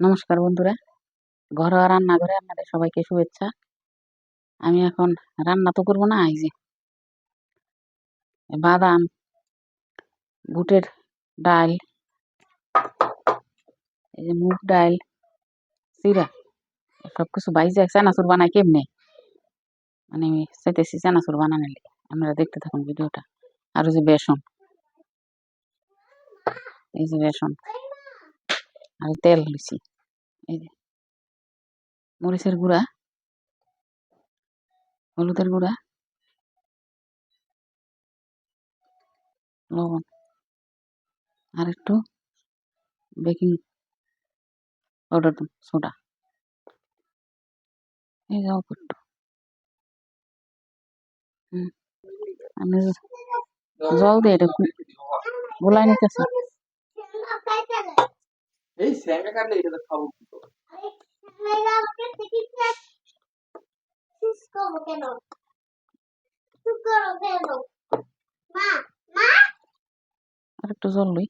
নমস্কার বন্ধুরা। ঘরোয়া রান্নাঘরে আপনাদের সবাইকে শুভেচ্ছা। আমি এখন রান্না তো করব না, এই যে বাদাম, বুটের ডাল, এই যে মুগ ডাল, চিরা সব কিছু বাইজে চানাচুর বানাই কেমনে? মানে আমি চাইতেছি চানাচুর বানানোর লেগে। আপনারা দেখতে থাকুন ভিডিওটা। আর যে বেসন, এই যে বেসন, আর তেল লুচি এই যে মরিচের গুঁড়া হলুদের গুঁড়া লবণ আর একটু বেকিং পাউডার সোডা এই যে অল্প একটু হুম আমি জল দিয়ে এটা গু- গোলাই নিতেছি এই স্যাঙ্গা কাটলে এটা তো খাব কি করে? আর একটু জল লই।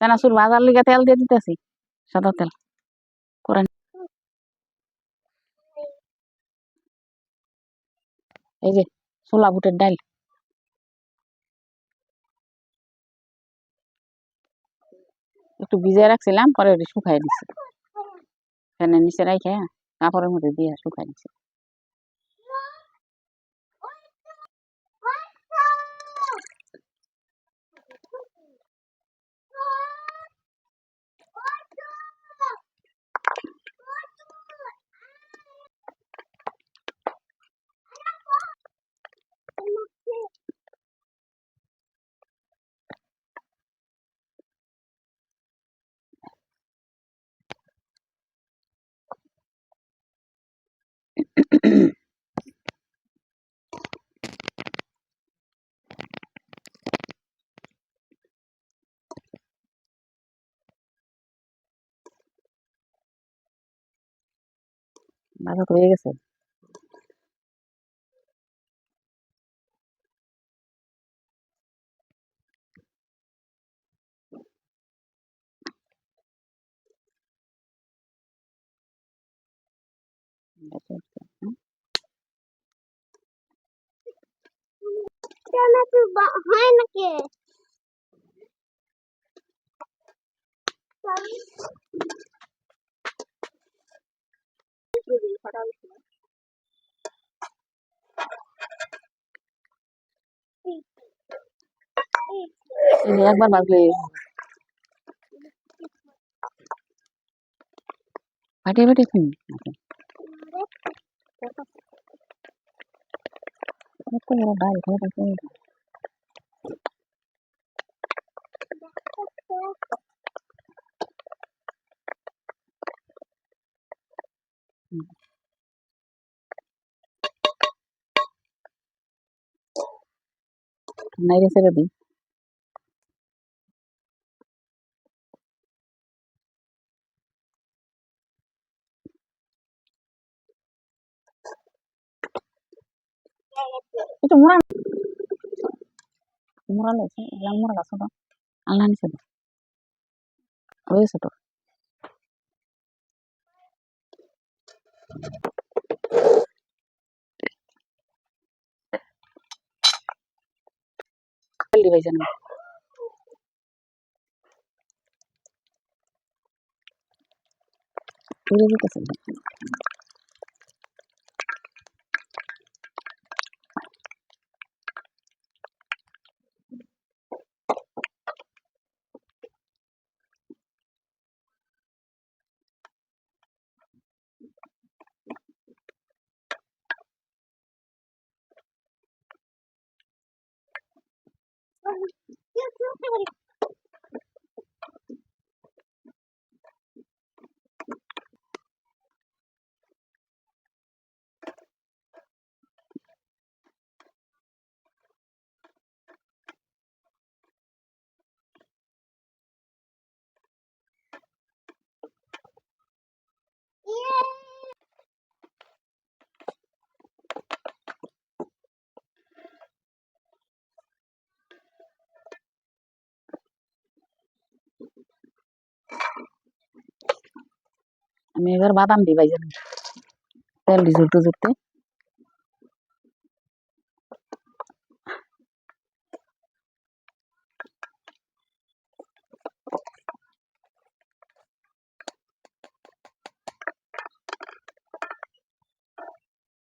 চানাচুর ভাজার লিগে তেল দিয়ে দিতেছি সাদা তেল করে এই যে ছোলা বুটের ডাল। একটু ভিজিয়ে রাখছিলাম, পরে শুকাই দিছি। ফ্যানের নিচে রাখে কাপড়ের মধ্যে দিয়ে শুকাই দিছি। তো হয়ে গেছে। হয় নাকি এই যে একবার ভাজলে ফাটিয়ে ফাটিয়ে খুন এত বড় ডাল খেয়ে থাকতে নাইরে ছেড়ে দিই itu murah murah loh yang murah gak sudah Allah nih sudah oh iya sudah Kali wajan. Ini kita sedang. আমি এবার বাদাম দিই ভাই জানি তেল দি জুড়তে জুড়তে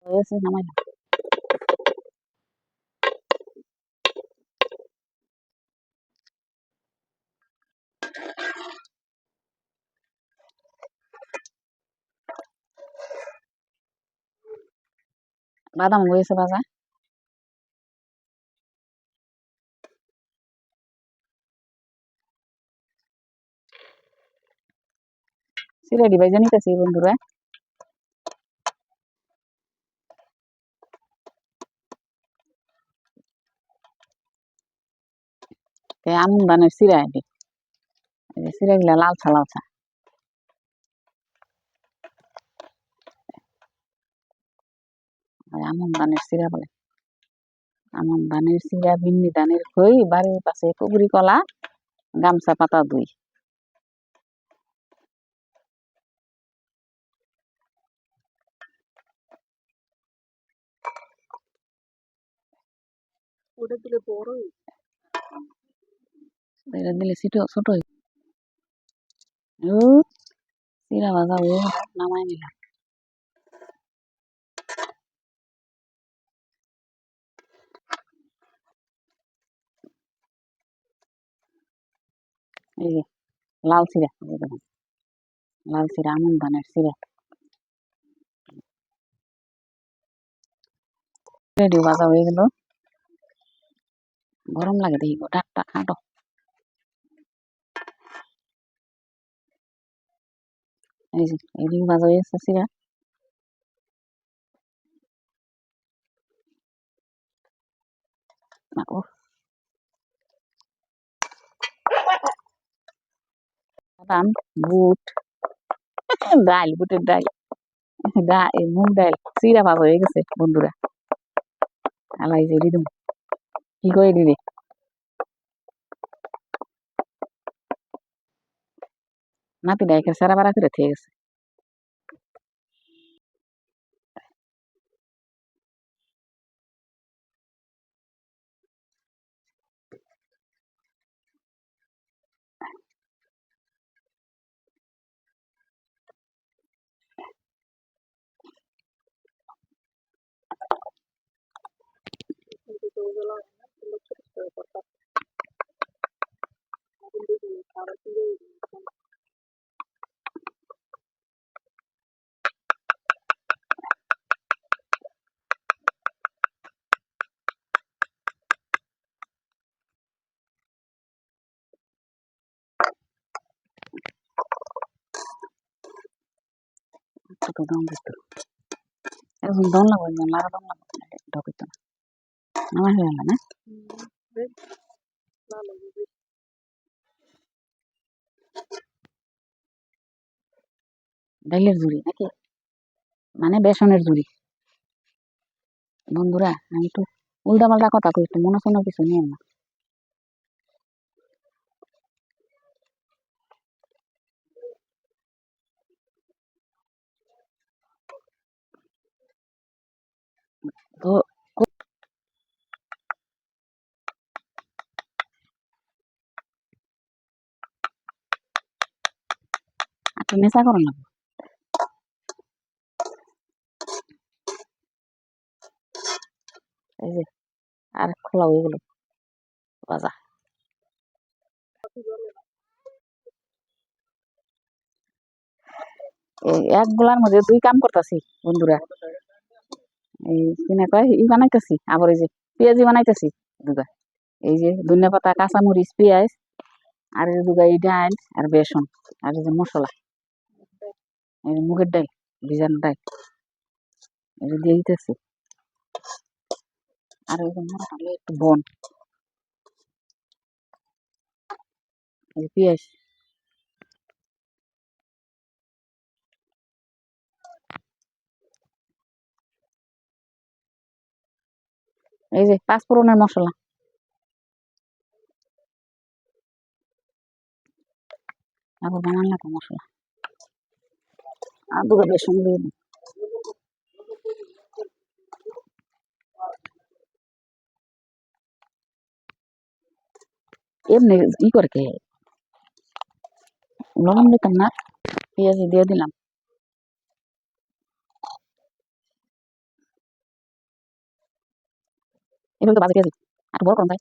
হয়েছে নামাই বাদাম হয়েছে বাজা সিরাডি ভাই জানিতেছি বন্ধুরা। আমন ধানের সিরা এটি। এই যে সিরাগুলা লালচা লালচা আর আমন ধানের সিরা বলে আমন ধানের সিরা ভিন্নি ধানের খই বাড়ির পাশে পুকুরি কলা গামছা পাতা দুই ওটা দিলে বড় এটা দিলে ছোট ছোট হইব। ও সিরা ভাজা হয়ে গেল নামাই নিলাম এই যে লাল সিরা দেখুন লাল সিরা আমন ধানের সিরা। রেডি ভাজা হয়ে গেল। গরম লাগে দেখি ডাকটা খাটো এই যে এদিকে ভাজা হয়ে গেছে সিরা। না, ও বুট ডাল বুটের ডাল মুগ ডাল সিরা ভাজা হয়ে গেছে বন্ধুরা আলাই যে দিদুম কি করে দিদি নাতি ডাইকে সারা বাড়া করে থেকে গেছে ছোট দাম দিত এখন দম লাগবে না লারা দম লাগবে না ঢকিত না আমার হয়ে গেল না ডাইলের জুড়ি নাকি মানে বেসনের জুড়ি বন্ধুরা আমি একটু উল্টা পাল্টা কথা কই একটু মনে শোনো কিছু নিয়ে না তো একটু নেশা করো না। এই যে, আর খোলা হয়ে এক গোলার মধ্যে দুই কাম করতেছি বন্ধুরা। এই কিনা কয়, ই বানাইতেছি, আবার এই যে পেঁয়াজি বানাইতেছি দুগা এই যে ধনিয়া পাতা, কাঁচামরিচ, পেঁয়াজ, আর দুগা এই ডাল আর বেসন, আর এই যে মশলা। মুগের ডাল, ভিজানো ডাল। যে দিয়ে দিতেছি। আর যে মোটামুটি একটু বন। পেঁয়াজ। এই যে পাঁচফোড়নের মশলা। তারপর বানান লাগবে মশলা। দুটো বেসন দিয়ে দিন। এমনি ই করে কে? লবণ দিতাম না? পেঁয়াজ দিয়ে দিলাম। এগুলো তো বাজে পেঁয়াজ আর বড় কম যায়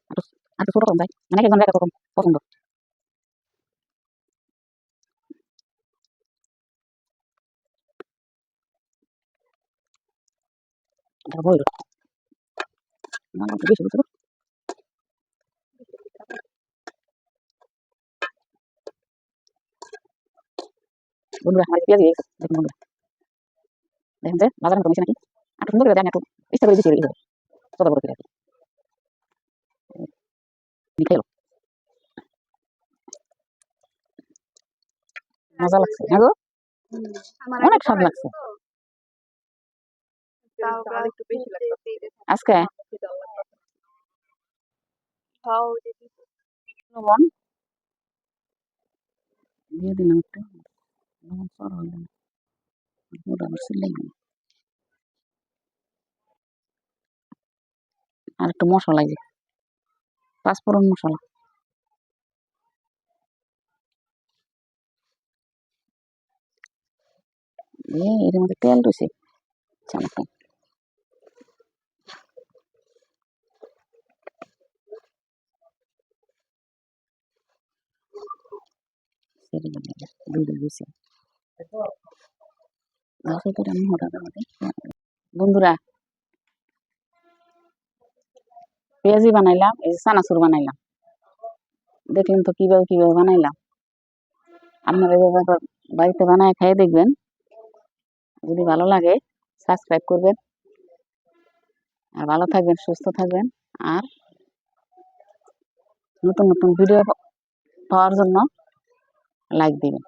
আর ছোট কম যায় মানে একজন এক এক পছন্দ। এটা বইল না না বেশি বুঝছ বন্ধুরা আমার পেঁয়াজ হয়ে গেছে দেখুন বন্ধুরা দেখেন যে বাজার মতো নাকি আর সুন্দর করে দেন একটু ইচ্ছা করে দিচ্ছি এইভাবে করে মজা লাগছে। গো অনেক স্বাদ লাগছে আজকে? লবণ? দিয়ে দিলাম একটু। লবণ সর হইল আর একটু মশলা যে পাঁচফোড়ন মশলা। এর মধ্যে তেল রয়েছে। চালাতে বন্ধুরা, পেঁয়াজি বানাইলাম, এই চানাচুর বানাইলাম। দেখলেন তো কীভাবে কীভাবে বানাইলাম। আপনারা বাড়িতে বানায় খেয়ে দেখবেন। যদি ভালো লাগে, সাবস্ক্রাইব করবেন। আর ভালো থাকবেন, সুস্থ থাকবেন। আর নতুন নতুন ভিডিও পাওয়ার জন্য লাইক দিবেন